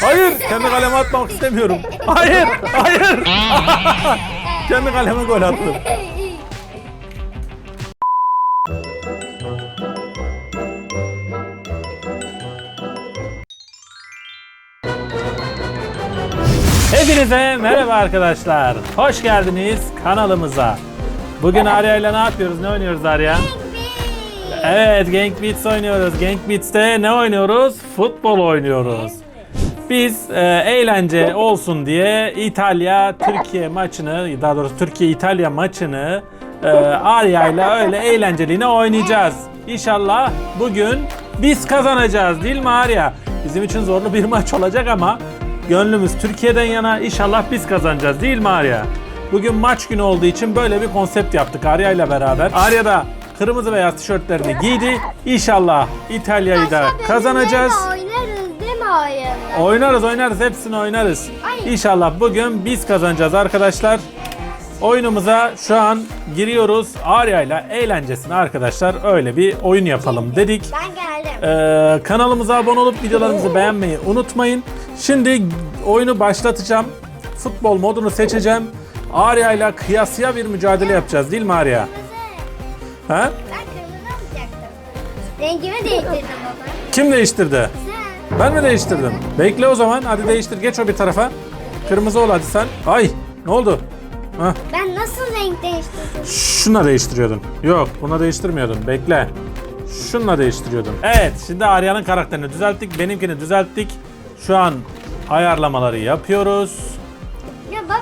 Hayır, kendi kaleme atmak istemiyorum. Hayır, hayır. kendi kaleme gol attım. Hepinize merhaba arkadaşlar. Hoş geldiniz kanalımıza. Bugün Arya ile ne yapıyoruz? Ne oynuyoruz Arya? Evet, Gang Beats oynuyoruz. Gang Beats'te ne oynuyoruz? Futbol oynuyoruz. Biz e, eğlence olsun diye İtalya Türkiye maçını, daha doğrusu Türkiye İtalya maçını e, Arya ile öyle eğlenceliğine oynayacağız. İnşallah bugün biz kazanacağız değil mi Arya? Bizim için zorlu bir maç olacak ama gönlümüz Türkiye'den yana inşallah biz kazanacağız değil mi Arya? Bugün maç günü olduğu için böyle bir konsept yaptık Arya ile beraber. Arya da kırmızı beyaz tişörtlerini giydi. İnşallah İtalya'yı da kazanacağız. Oynarız? Oynarız oynarız hepsini oynarız. Ay. İnşallah bugün biz kazanacağız arkadaşlar. Oyunumuza şu an giriyoruz. Arya ile eğlencesine arkadaşlar öyle bir oyun yapalım dedik. Ben geldim. Ee, kanalımıza abone olup videolarımızı beğenmeyi unutmayın. Şimdi oyunu başlatacağım. Futbol modunu seçeceğim. Arya ile kıyasıya bir mücadele yapacağız değil mi Arya? Ha? Ben kırmızı alacaktım. Rengimi değiştirdim baba. Kim değiştirdi? Sen. Ben mi değiştirdim? Bekle o zaman. Hadi değiştir. Geç o bir tarafa. Kırmızı ol hadi sen. Ay ne oldu? Hah. Ben nasıl renk değiştirdim? Şunla değiştiriyordun. Yok buna değiştirmiyordun. Bekle. Şunla değiştiriyordun. Evet şimdi Arya'nın karakterini düzelttik. Benimkini düzelttik. Şu an ayarlamaları yapıyoruz.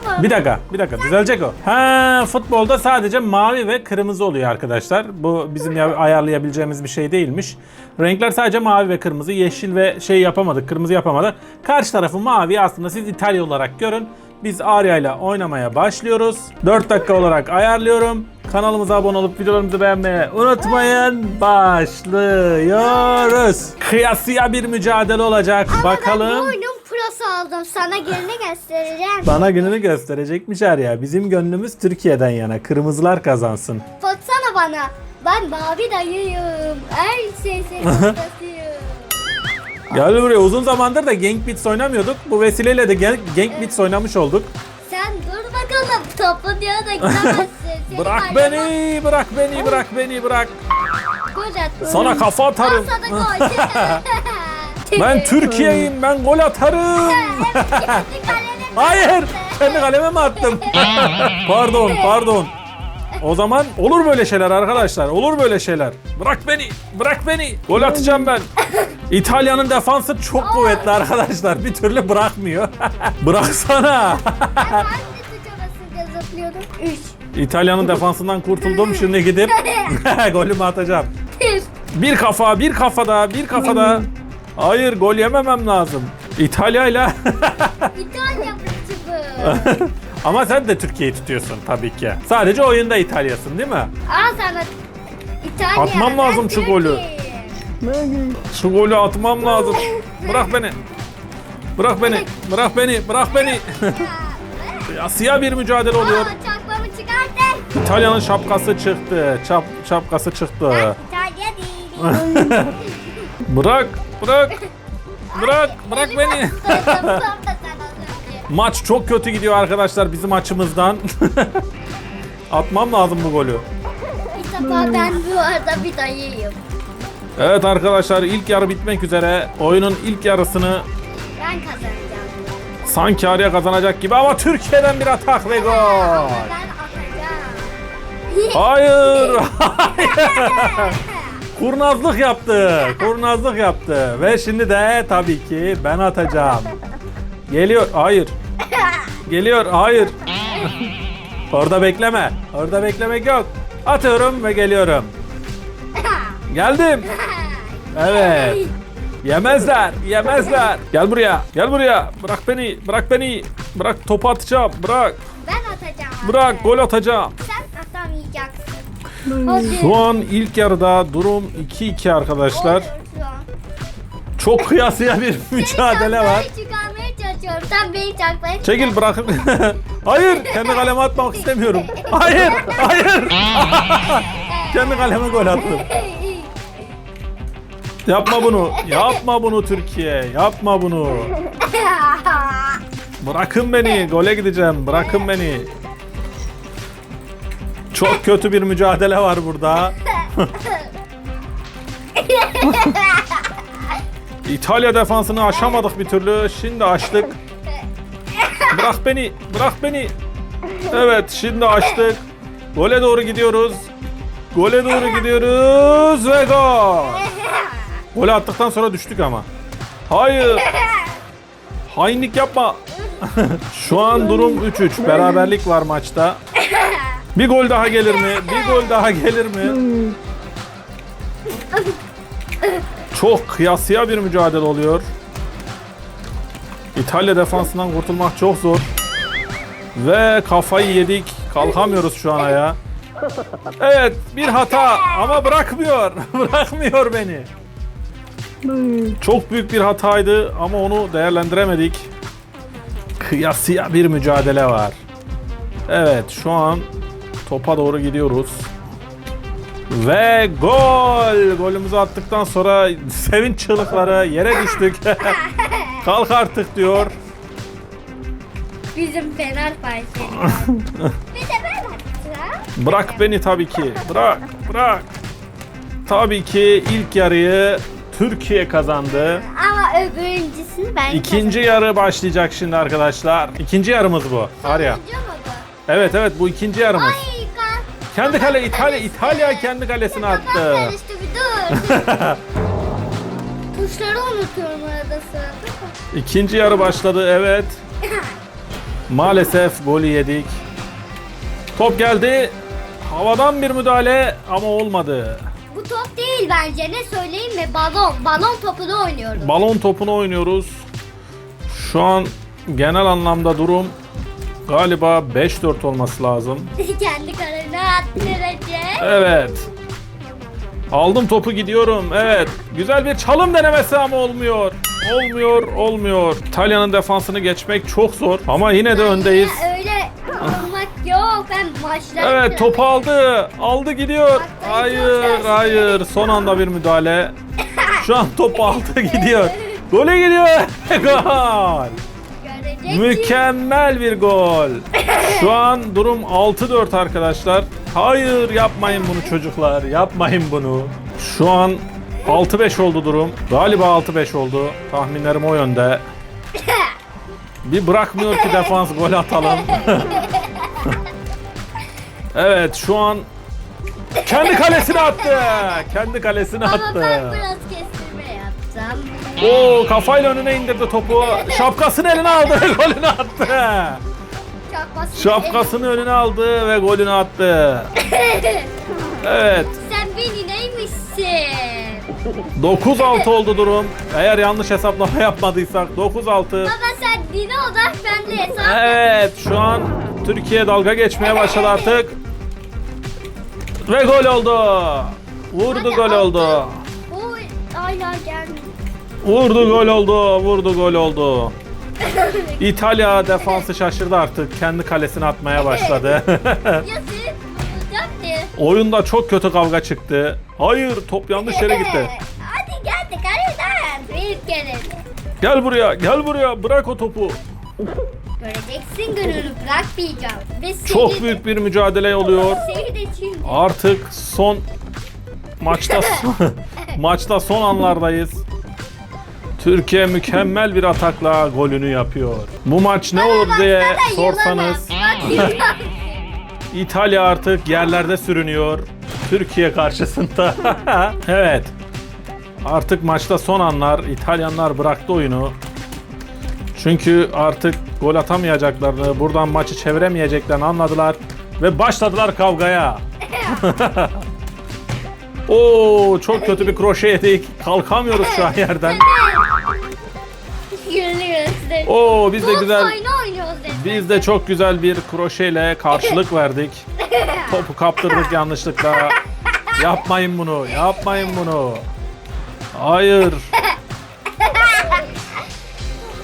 Baba. Bir dakika, bir dakika düzelecek o. Ha, futbolda sadece mavi ve kırmızı oluyor arkadaşlar. Bu bizim ya- ayarlayabileceğimiz bir şey değilmiş. Renkler sadece mavi ve kırmızı, yeşil ve şey yapamadık, kırmızı yapamadık. Karşı tarafı mavi aslında siz İtalya olarak görün. Biz Arya ile oynamaya başlıyoruz. 4 dakika olarak ayarlıyorum. Kanalımıza abone olup videolarımızı beğenmeyi unutmayın. Başlıyoruz. Kıyasıya bir mücadele olacak. Ben Bakalım. bu oyunun oldum. Sana yerini göstereceğim. Bana gününü gösterecekmiş ya. Bizim gönlümüz Türkiye'den yana. Kırmızılar kazansın. Baksana bana. Ben mavi dayıyım. Her senin basıyım. Gel buraya. Uzun zamandır da Gang Beats oynamıyorduk. Bu vesileyle de Gang, Gang Beats oynamış olduk. Sen dur bakalım. Topu diyor da gidemezsin. Seni Bırak beni, bırak beni, bırak beni, bırak. Gol. Sana kafa Al atarım. sana gol. Ben Türkiye'yim, ben gol atarım. Hayır, kendi kaleme mi attım? pardon, pardon. O zaman olur böyle şeyler arkadaşlar. Olur böyle şeyler. Bırak beni. Bırak beni. Gol atacağım ben. İtalya'nın defansı çok kuvvetli arkadaşlar. Bir türlü bırakmıyor. Bıraksana. Hangi tuşa basınca zıplıyordum? 3. İtalya'nın defansından kurtuldum. Şimdi gidip golümü atacağım. 1. Bir kafa, bir kafada, bir kafada. Hayır, gol yememem lazım. İtalya'yla İtalya fıçı Ama sen de Türkiye'yi tutuyorsun tabii ki. Sadece oyunda İtalya'sın değil mi? Al sana İtalya. Atmam lazım şu golü. Şu golü atmam lazım. Bırak beni. Bırak beni. Bırak beni. Bırak beni. Ya, Siyah bir mücadele oluyor. İtalya'nın şapkası çıktı. Çap, şapkası çıktı. İtalya. Bırak. Bırak. Bırak. Bırak beni. Maç çok kötü gidiyor arkadaşlar bizim açımızdan. Atmam lazım bu golü. Defa ben bu arada bir dayıyım. Evet arkadaşlar ilk yarı bitmek üzere. Oyunun ilk yarısını Ben kazanacağım. sanki Arya kazanacak gibi ama Türkiye'den bir atak ve gol. Ben atacağım. Hayır. Kurnazlık yaptı. Kurnazlık yaptı. Ve şimdi de tabii ki ben atacağım. Geliyor. Hayır. Geliyor. Hayır. Orada bekleme. Orada beklemek yok. Atıyorum ve geliyorum. Geldim. Evet. Yemezler. Yemezler. Gel buraya. Gel buraya. Bırak beni. Bırak beni. Bırak topu atacağım. Bırak. ben atacağım. Bırak gol atacağım. Şu an ilk yarıda durum 2-2 arkadaşlar. Çok kıyasıya bir mücadele var. Seni çıkarmaya çalışıyorum. Sen beni çakmaya Çekil bırakın. hayır, kendi kaleme atmak istemiyorum. Hayır, hayır. kendi kaleme gol attım. Yapma bunu. Yapma bunu Türkiye. Yapma bunu. Bırakın beni. Gole gideceğim. Bırakın beni. Çok kötü bir mücadele var burada. İtalya defansını aşamadık bir türlü. Şimdi açtık. Bırak beni. Bırak beni. Evet şimdi açtık. Gole doğru gidiyoruz. Gole doğru gidiyoruz ve gol. Gol attıktan sonra düştük ama. Hayır. Hainlik yapma. Şu an durum 3-3. Beraberlik var maçta. Bir gol daha gelir mi? Bir gol daha gelir mi? Çok kıyasıya bir mücadele oluyor. İtalya defansından kurtulmak çok zor. Ve kafayı yedik. Kalkamıyoruz şu an ayağa. Evet bir hata ama bırakmıyor. bırakmıyor beni. Çok büyük bir hataydı ama onu değerlendiremedik. Kıyasıya bir mücadele var. Evet şu an topa doğru gidiyoruz. Ve gol! Golümüzü attıktan sonra sevinç çığlıkları yere düştük. Kalk artık diyor. Bizim Fenerbahçe. Bir de ben atacağım. Bırak beni tabii ki. Bırak, bırak. Tabii ki ilk yarıyı Türkiye kazandı. Ama öbürüncüsünü ben İkinci yarı başlayacak şimdi arkadaşlar. İkinci yarımız bu. Arya. Evet evet bu ikinci yarımız. Ay. Kendi kale İtalya İtalya kendi kalesine Kafam attı. karıştı bir dur. Tuşları unutuyorum arada sırada. İkinci yarı başladı evet. Maalesef golü yedik. Top geldi. Havadan bir müdahale ama olmadı. Bu top değil bence ne söyleyeyim mi? Balon. Balon topunu oynuyoruz. Balon topunu oynuyoruz. Şu an genel anlamda durum galiba 5-4 olması lazım. Kendi kalene attıracak. Evet. Aldım topu gidiyorum. Evet. Güzel bir çalım denemesi ama olmuyor. Olmuyor, olmuyor. İtalya'nın defansını geçmek çok zor ama yine de öndeyiz. Öyle olmak yok. Ben maçları... Evet topu aldı. Aldı gidiyor. Hayır, hayır. Son anda bir müdahale. Şu an topu aldı gidiyor. Gole gidiyor. Gol. Göreceksin. Mükemmel bir gol. Şu an durum 6-4 arkadaşlar. Hayır yapmayın bunu çocuklar. Yapmayın bunu. Şu an 6-5 oldu durum. Galiba 6-5 oldu. Tahminlerim o yönde. Bir bırakmıyor ki defans gol atalım. evet şu an kendi kalesine attı. Kendi kalesine Ama attı. ben biraz yapsam. Oo kafayla önüne indirdi topu. Şapkasını eline aldı ve golünü attı. Şapkasını Şapkasını önüne aldı ve golünü attı. Evet. Sen beni neymişsin? 9-6 oldu durum. Eğer yanlış hesaplama yapmadıysak 9-6. Baba sen dine odak ben de hesap Evet şu an Türkiye dalga geçmeye başladı artık. Ve gol oldu. Vurdu Hadi gol altı. oldu. Vurdu gol oldu. Vurdu gol oldu. İtalya defansı şaşırdı artık. Kendi kalesine atmaya başladı. Oyunda çok kötü kavga çıktı. Hayır top yanlış yere gitti. Hadi geldik kaleden. Bir kere. Gel buraya gel buraya bırak o topu. Göreceksin gününü bırakmayacağım. Ve Çok büyük bir mücadele oluyor. Artık son maçta maçta son anlardayız. Türkiye mükemmel bir atakla golünü yapıyor. Bu maç ne olur diye sorsanız. İtalya artık yerlerde sürünüyor. Türkiye karşısında. evet. Artık maçta son anlar. İtalyanlar bıraktı oyunu. Çünkü artık gol atamayacaklarını, buradan maçı çeviremeyeceklerini anladılar ve başladılar kavgaya. Oo, çok kötü bir kroşe yedik. Kalkamıyoruz şu an yerden. Oo, biz de Top güzel oyunu oynuyoruz dedi. Biz de çok güzel bir kroşeyle karşılık verdik. Topu kaptırdık yanlışlıkla. Yapmayın bunu, yapmayın bunu. Hayır.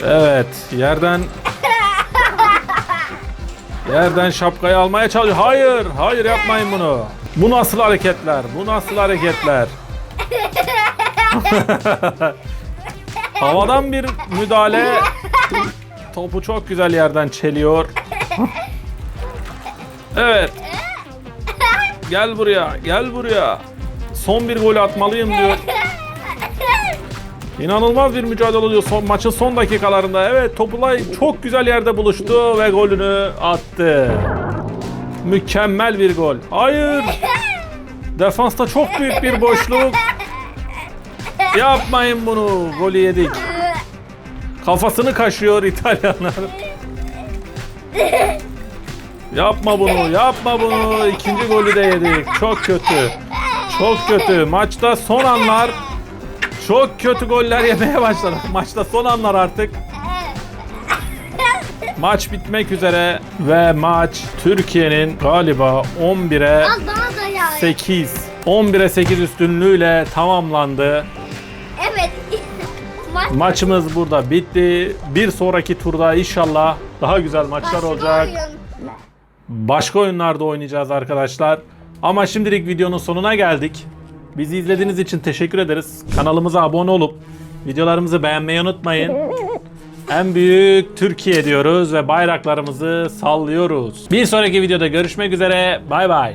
Evet, yerden yerden şapkayı almaya çalışıyor. Hayır, hayır yapmayın bunu. Bu nasıl hareketler? Bu nasıl hareketler? Havadan bir müdahale. Topu çok güzel yerden çeliyor. Evet. Gel buraya, gel buraya. Son bir gol atmalıyım diyor. İnanılmaz bir mücadele oluyor son, maçın son dakikalarında. Evet Topulay çok güzel yerde buluştu ve golünü attı. Mükemmel bir gol. Hayır. Defansta çok büyük bir boşluk. Yapmayın bunu. Golü yedik. Kafasını kaşıyor İtalyanlar. Yapma bunu, yapma bunu. İkinci golü de yedik. Çok kötü. Çok kötü. Maçta son anlar çok kötü goller yemeye başladık. Maçta son anlar artık. Maç bitmek üzere ve maç Türkiye'nin galiba 11'e Al bana da ya. 8 11'e 8 üstünlüğüyle tamamlandı. Maçımız burada bitti. Bir sonraki turda inşallah daha güzel maçlar başka olacak. oyun. Başka oyunlarda oynayacağız arkadaşlar. Ama şimdilik videonun sonuna geldik. Bizi izlediğiniz için teşekkür ederiz. Kanalımıza abone olup videolarımızı beğenmeyi unutmayın. En büyük Türkiye diyoruz ve bayraklarımızı sallıyoruz. Bir sonraki videoda görüşmek üzere. Bay bay.